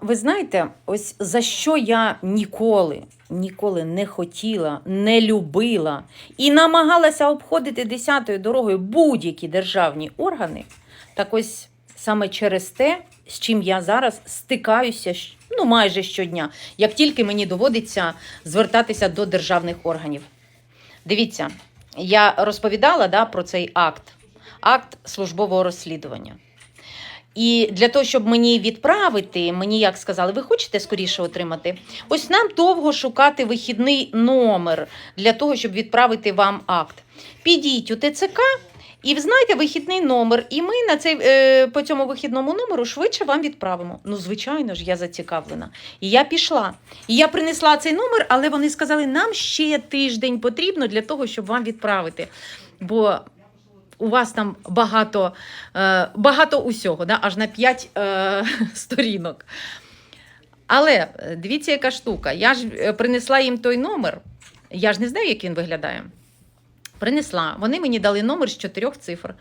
Ви знаєте, ось за що я ніколи, ніколи не хотіла, не любила і намагалася обходити десятою дорогою будь-які державні органи, так ось саме через те, з чим я зараз стикаюся ну, майже щодня, як тільки мені доводиться звертатися до державних органів. Дивіться, я розповідала да, про цей акт, акт службового розслідування. І для того, щоб мені відправити, мені як сказали, ви хочете скоріше отримати? Ось нам довго шукати вихідний номер для того, щоб відправити вам акт. Підіть у ТЦК і знаєте вихідний номер, і ми на цей, е, по цьому вихідному номеру швидше вам відправимо. Ну, звичайно ж, я зацікавлена. І я пішла. І я принесла цей номер, але вони сказали, нам ще тиждень потрібно для того, щоб вам відправити. Бо у вас там багато, е, багато усього, да? аж на 5 е, сторінок. Але е, дивіться, яка штука. Я ж е, принесла їм той номер. Я ж не знаю, як він виглядає. Принесла. Вони мені дали номер з чотирьох цифр.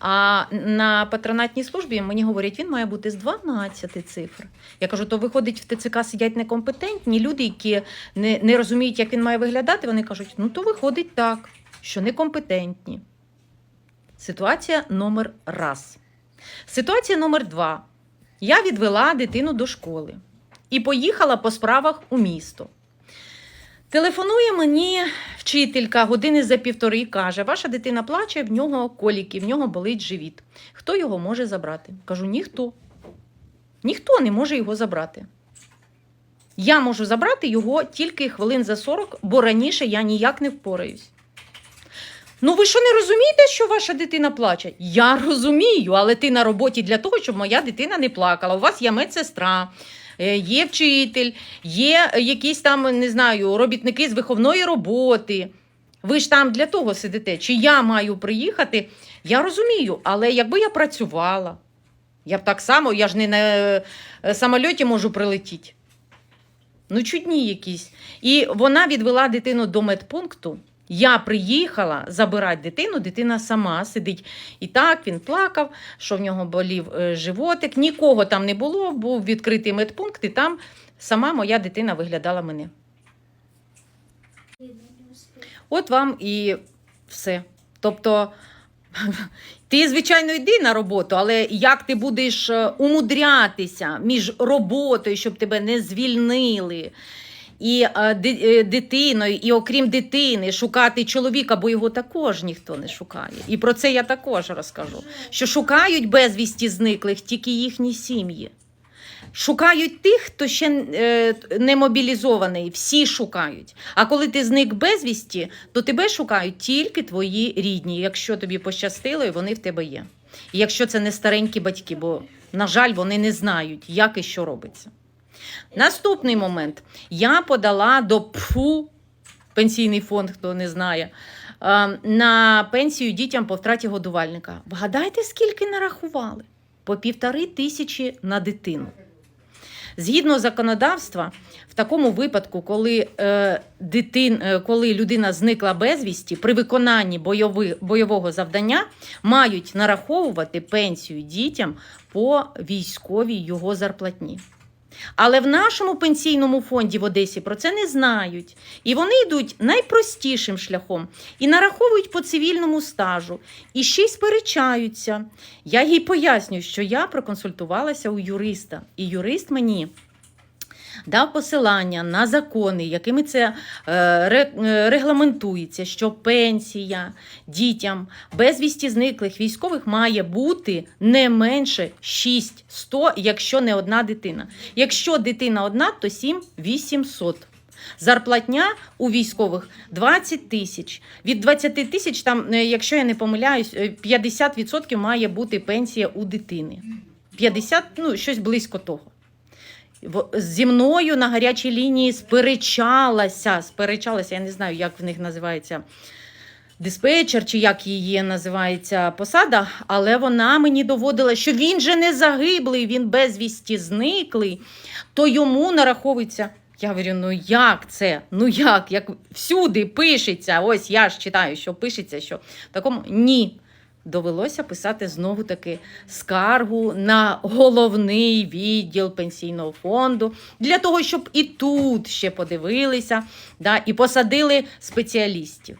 А на патронатній службі мені говорять, він має бути з 12 цифр. Я кажу, то виходить, в ТЦК сидять некомпетентні люди, які не, не розуміють, як він має виглядати. Вони кажуть, ну то виходить так, що некомпетентні. Ситуація номер раз. Ситуація номер два. Я відвела дитину до школи і поїхала по справах у місто. Телефонує мені вчителька години за півтори і каже: Ваша дитина плаче, в нього коліки, в нього болить живіт. Хто його може забрати? Кажу, ніхто. Ніхто не може його забрати. Я можу забрати його тільки хвилин за 40, бо раніше я ніяк не впораюсь. Ну, ви що не розумієте, що ваша дитина плаче? Я розумію, але ти на роботі для того, щоб моя дитина не плакала. У вас є медсестра, е, є вчитель, є якісь там, не знаю, робітники з виховної роботи. Ви ж там для того сидите. Чи я маю приїхати? Я розумію, але якби я працювала, я б так само, я ж не на е, самольоті можу прилетіти. Ну, чудні якісь. І вона відвела дитину до медпункту. Я приїхала забирати дитину, дитина сама сидить. І так він плакав, що в нього болів е, животик. Нікого там не було, був відкритий медпункт, і там сама моя дитина виглядала мене. От вам і все. Тобто, ти, звичайно, йди на роботу, але як ти будеш е, умудрятися між роботою, щоб тебе не звільнили, і е, е, дитиною, і окрім дитини, шукати чоловіка, бо його також ніхто не шукає. І про це я також розкажу. Що шукають безвісті зниклих тільки їхні сім'ї. Шукають тих, хто ще е, не мобілізований, всі шукають. А коли ти зник безвісті, то тебе шукають тільки твої рідні, якщо тобі пощастило, і вони в тебе є. І якщо це не старенькі батьки, бо, на жаль, вони не знають, як і що робиться. Наступний момент. Я подала до ПФУ, пенсійний фонд, хто не знає, е, на пенсію дітям по втраті годувальника. Вгадайте, скільки нарахували? По півтори тисячі на дитину. Згідно законодавства, в такому випадку, коли, е, дитин, е, коли людина зникла безвісті, при виконанні бойови, бойового завдання мають нараховувати пенсію дітям по військовій його зарплатні. Але в нашому пенсійному фонді в Одесі про це не знають. І вони йдуть найпростішим шляхом і нараховують по цивільному стажу. І ще й сперечаються. Я їй пояснюю, що я проконсультувалася у юриста, і юрист мені. Дав посилання на закони, якими це е, е, регламентується, що пенсія дітям безвісті зниклих військових має бути не менше 600, якщо не одна дитина. Якщо дитина одна, то 7 800. Зарплатня у військових 20 тисяч. Від 20 тисяч, там, е, якщо я не помиляюсь, е, 50% має бути пенсія у дитини. 50, ну, щось близько того. Зі мною на гарячій лінії сперечалася, сперечалася, я не знаю, як в них називається диспетчер, чи як її називається посада, але вона мені доводила, що він же не загиблий, він безвісті зниклий, то йому нараховується. Я говорю, ну як це? Ну як? Як всюди пишеться, ось я ж читаю, що пишеться, що в такому ні. Довелося писати знову таки скаргу на головний відділ пенсійного фонду для того, щоб і тут ще подивилися да, і посадили спеціалістів.